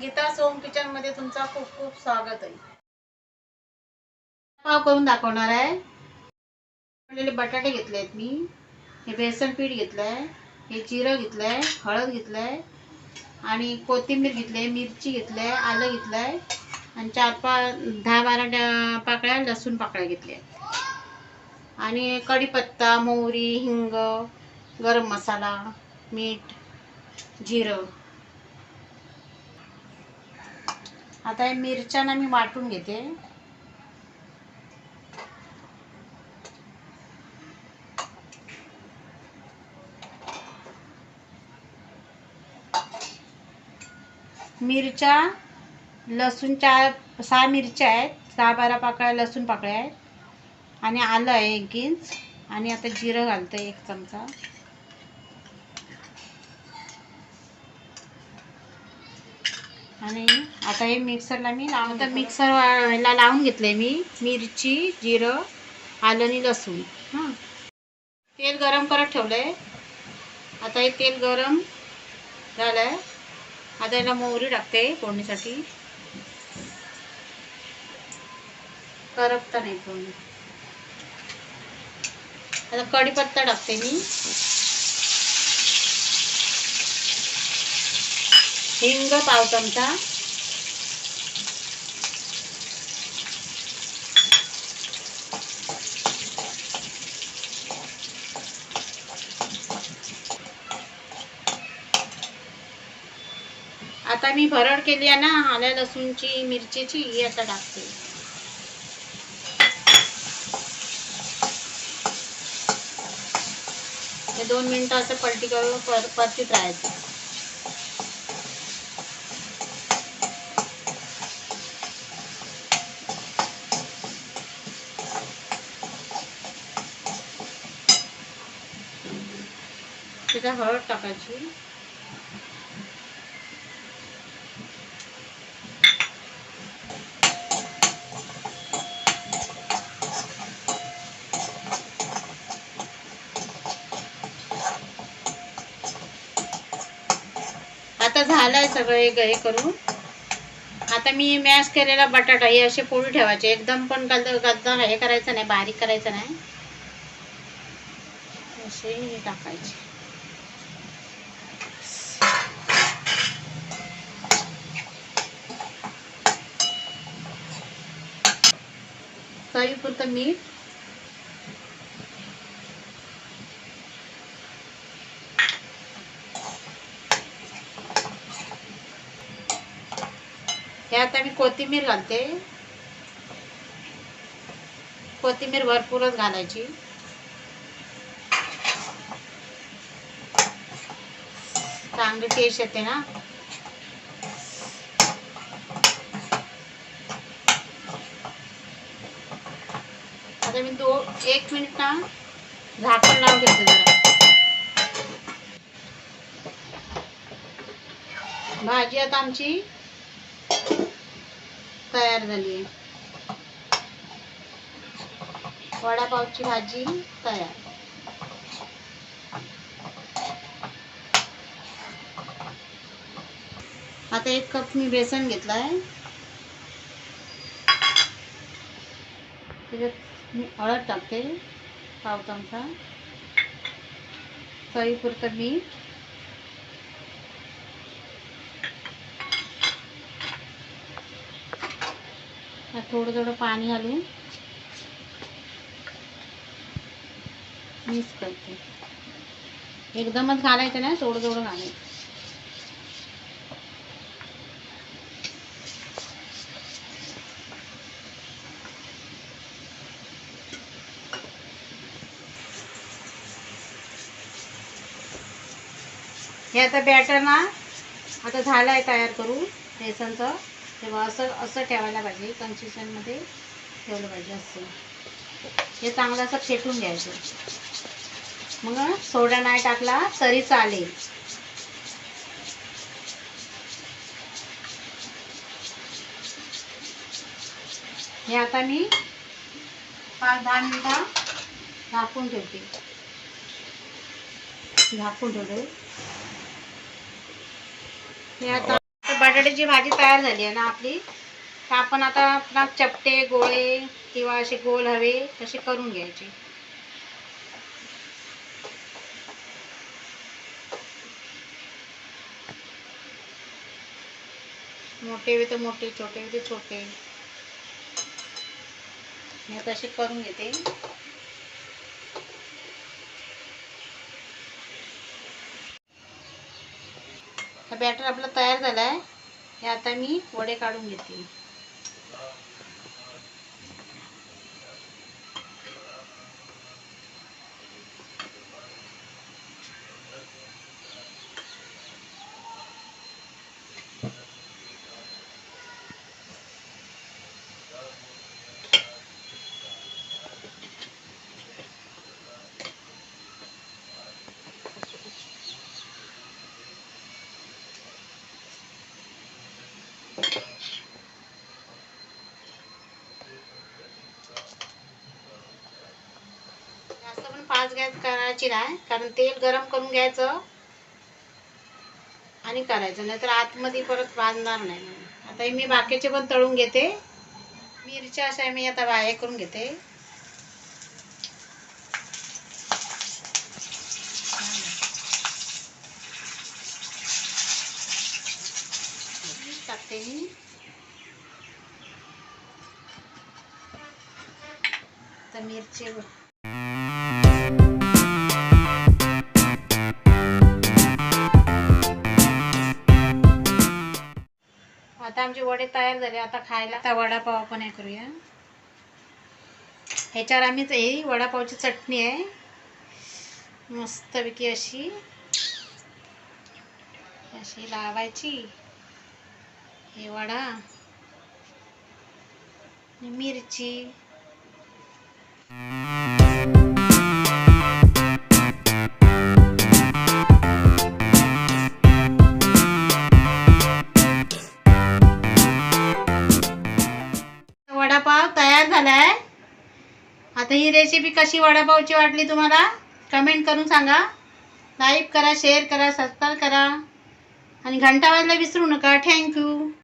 गीता सोम किचनमध्ये तुमचा खूप खूप स्वागत आहे. पाव करून दाखवणार आहे. बटाटे घेतले आहेत मी. हे बेसन पीठ घेतलंय. हे जिरं घेतलंय. हळद घेतलंय. आणि कोथिंबीर घेतली मिरची घेतलंय. आलं घेतलंय. आणि चार पाच दहा बारा पाकळ्या लसूण पाकळ्या घेतल्या आणि कढीपत्ता मोहरी हिंग गरम मसाला मीठ जिरं. आता हे मिरच्यांना मी वाटून घेते. मिरच्या लसूण चार सहा मिरच्या आहेत. सहा बारा पाकळ्या लसूण पाकळ्या आहेत. आणि आलं आहे एक इंच. आणि आता जिरं घालतं एक चमचा. आणि आता हे मिक्सरला मी लावून आता मिक्सरला लावून घेतलंय मी मिरची जिरं आलं आणि लसूण. हां. तेल गरम करत ठेवलंय. आता हे तेल गरम झालंय. आता याला मोहरी टाकते फोडणीसाठी. करपता नाही फोडणी आता कढीपत्ता टाकते मी. हिंग पाव चमचा. आता मी भरड केली आहे ना आल्या लसूणची मिरचीची ही आता टाकते. हे दोन मिनिटं असं पलटी करून पर परतीत राहायचं. त्याच्यात हळद टाकायची. झालंय सगळं हे हे करून. आता मी मॅश केलेला बटाटा हे असे पोळी ठेवायचे. एकदम पण गद गद्दा हे करायचं नाही बारीक करायचं नाही. असे हे टाकायचे. पुरतं मीठ यात आता कोथिंबीर घालते. कोथिंबीर भरपूरच घालायची. चांगली टेस्ट येते ना. आता मी दो एक मिनिट ना झाकण लावून घेते जरा. भाजी आता आमची तयार झाली आहे. वडापावची भाजी तयार. आता एक कप मी बेसन घेतलाय. त्याच्यात मी हळद टाकते पाव चमचा चवीपुरतं मीठ. थोडं थोडं पाणी घालून मिक्स करते. एकदमच घालायचं नाही थोडं थोडं घालायचं. हे आता बॅटर ना आता झालं आहे तयार करून बेसनचं. तेव्हा असं असं ठेवायला पाहिजे. कन्सिशनमध्ये ठेवलं पाहिजे असं. हे चांगलं असं फेटून घ्यायचं. मग सोडा नाही टाकला तरी चालेल. हे आता मी पाच दहा मिनिटं झाकून ठेवते. झाकून ठेवते. हे आता बटाट्याची भाजी तयार झाली आहे ना आपली. तर आपण आता आपला चपटे गोळे किंवा असे गोल हवे तसे करून घ्यायचे. मोठे हवे तर मोठे छोटे हवे तर छोटे. मी तसे करून घेते. हा बॅटर आपला तयार झाला आहे हे आता मी वडे काढून घेते. गॅस करायची नाही कारण तेल गरम करून घ्यायचं आणि करायचं नाहीतर आतमध्ये परत भाजणार नाही. आता मी बाकीचे पण तळून घेते. मिरच्या अशा मी आता बाहेर करून घेते. टाकते मी. मिरची आमचे वडे तयार झाले आता खायला. आता वडापाव आपण हे करूया. ह्याच्यावर आम्ही हे वडापावची चटणी आहे. मस्तपैकी अशी. अशी लावायची. हे वडा. मिरची. झालाय? आता ही रेसिपी कशी वडापावची वाटली तुम्हाला? कमेंट करून सांगा. लाईक करा शेअर करा सबस्क्राईब करा. आणि घंटा वाजला विसरू नका. थँक्यू